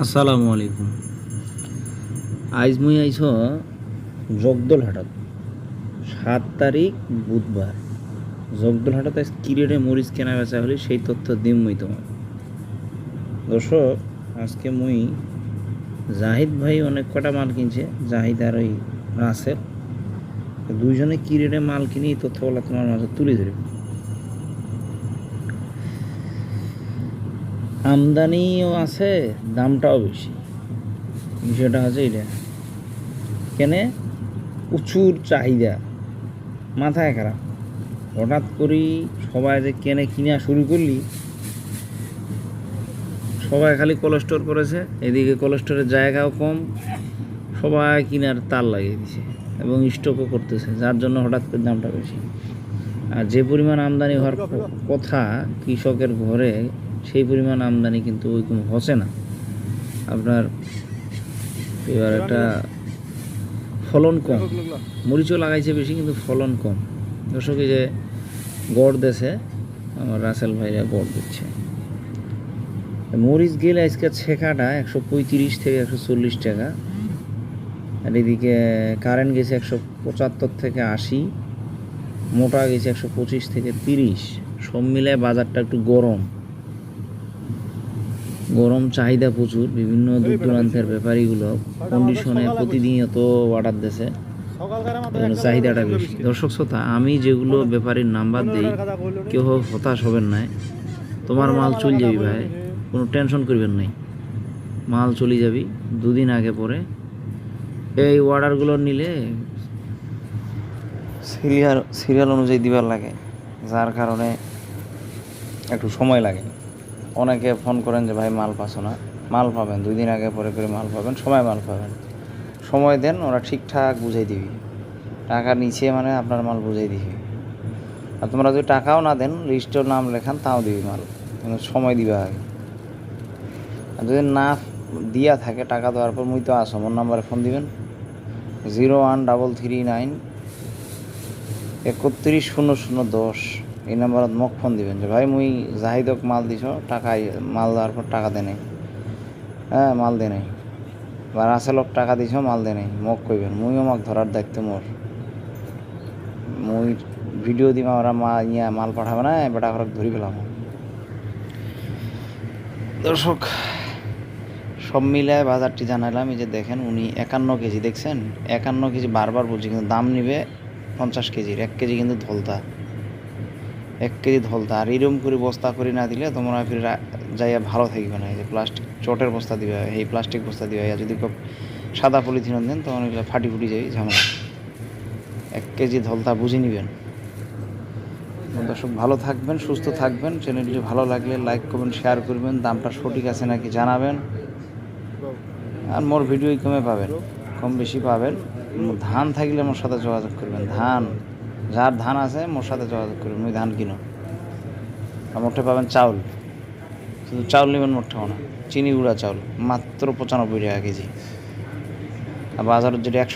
আসসালামু আলাইকুম। আইজ মুই আইছ জগদল হাটত সাত তারিখ বুধবার। জগদল হাটত আজ কি রেটে মরিচ কেনা বেচা হলে সেই তথ্য দিম মুই তোমার দর্শক, আজকে মুই জাহিদ ভাই অনেক কটা মাল কিনছে, জাহিদ আর ওই রাসেল। দুইজনে কি রেটে মাল কিনি এই তথ্যগুলো তোমার মাঝে তুলে ধরব। আমদানিও আছে, দামটাও বেশি। বিষয়টা হচ্ছে এটা কেনে? প্রচুর চাহিদা। মাথায় খারাপ। হঠাৎ করেই সবাই যে কেনে কিনা শুরু করলি, সবাই খালি কোলেস্টোর করেছে, এদিকে কোলেস্টোরের জায়গাও কম, সবাই কিনার তার লাগিয়ে দিছে এবং স্টকও করতেছে, যার জন্য হঠাৎ করে দামটা বেশি। আর যে পরিমাণ আমদানি হওয়ার কথা কৃষকের ঘরে সেই পরিমাণ আমদানি কিন্তু ওইরকম হচ্ছে না। আপনার এবার একটা ফলন কম। মরিচও লাগাইছে বেশি, কিন্তু ফলন কম। দর্শক যে গড় দেশে আমার রাসেল ভাইরা গড় দিচ্ছে। মরিচ গেলে আজকে ছেঁকাটা একশো পঁয়ত্রিশ থেকে একশো চল্লিশ টাকা। আর এদিকে কারেন্ট গেছে একশো পঁচাত্তর থেকে আশি, মোটা গেছে একশো পঁচিশ থেকে তিরিশ। সব মিলায় বাজারটা একটু গরম। গরম চাহিদা প্রচুর, বিভিন্ন দূর দূরান্তের ব্যাপারীগুলো কন্ডিশনে প্রতিনিয়ত অর্ডার দিয়েছে চাহিদাটা বেশি। দর্শক শ্রোতা, আমি যেগুলো ব্যাপারীর নাম্বার দিই, কেউ হতাশ হবেন না তোমার মাল চল যাবি ভাই, কোনো টেনশন করবেন নাই। মাল চলে যাবি, দুদিন আগে পরে। এই অর্ডারগুলো নিলে সিরিয়াল সিরিয়াল অনুযায়ী দিবার লাগে, যার কারণে একটু সময় লাগে। অনেকে ফোন করেন যে, ভাই, মাল পাচ্ছ না। মাল পাবেন, দুই দিন আগে পরে করে মাল পাবেন, সময় মাল পাবেন। সময় দেন, ওরা ঠিকঠাক বুঝাই দিবি। টাকা নিচে মানে আপনার মাল বুঝাই দিবি। আর তোমরা যদি টাকাও না দেন লিস্টেও নাম লেখান, তাও দিবি মাল। কিন্তু সময় দিবে আগে। আর যদি না দিয়া থাকে টাকা দেওয়ার পর, মুই তো আসো মোর নাম্বারে ফোন দিবেন? Zero one double three nine একত্রিশ শূন্য শূন্য দশ। এই নাম্বারত মোক ফোন দিবেন যে, ভাই, মুই জাহিদক মাল দিছ টাকা মাল দেওয়ার পর টাকা দে নাই। হ্যাঁ মাল দে নাই। বা রাসেলক টাকা দিছ, মাল দে নাই। মোক কইবেন, মুইও মাক ধরার দায়িত্ব মোর মুই ভিডিও দিম আমরা মা, ইয়া মাল পাঠাবে না বেটা ঘরক ধরি পেলাম। দর্শক, সব মিলায় বাজারটি জানালাম এই যে দেখেন, উনি একান্ন কেজি, দেখছেন? একান্ন কেজি বারবার বলছি, কিন্তু দাম নিবে পঞ্চাশ কেজির, এক কেজি কিন্তু ধলতা। এক কেজি ধলতা আর এরম করে বস্তা করে না দিলে তোমরা ফির যাইয়া ভালো থাকবে না। এই যে প্লাস্টিক চটের বস্তা দিবে, এই প্লাস্টিক বস্তা দিবে যদি সাদা পলিথিন দেন, তখন এগুলো ফাটি ফুটি যাই ঝামেলা। এক কেজি ধলতা বুঝে নেবেন। দর্শক, ভালো থাকবেন, সুস্থ থাকবেন। চ্যানেলটি ভালো লাগলে লাইক করবেন শেয়ার করবেন। দামটা সঠিক আছে নাকি জানাবেন। আর মোর ভিডিও কমে পাবেন, কম বেশি পাবেন। ধান থাকলে আমার সাথে যোগাযোগ করবেন। ধান। যার ধান আছে, মোর সাথে যোগাযোগ করবেন মুই ধান কিনো। আর মোটে পাবেন চাউল। শুধু চাউল নেবেন মোটটাও না চিনি গুঁড়া চাউল, মাত্র পঁচানব্বই টাকা কেজি। আর বাজারের যদি একশো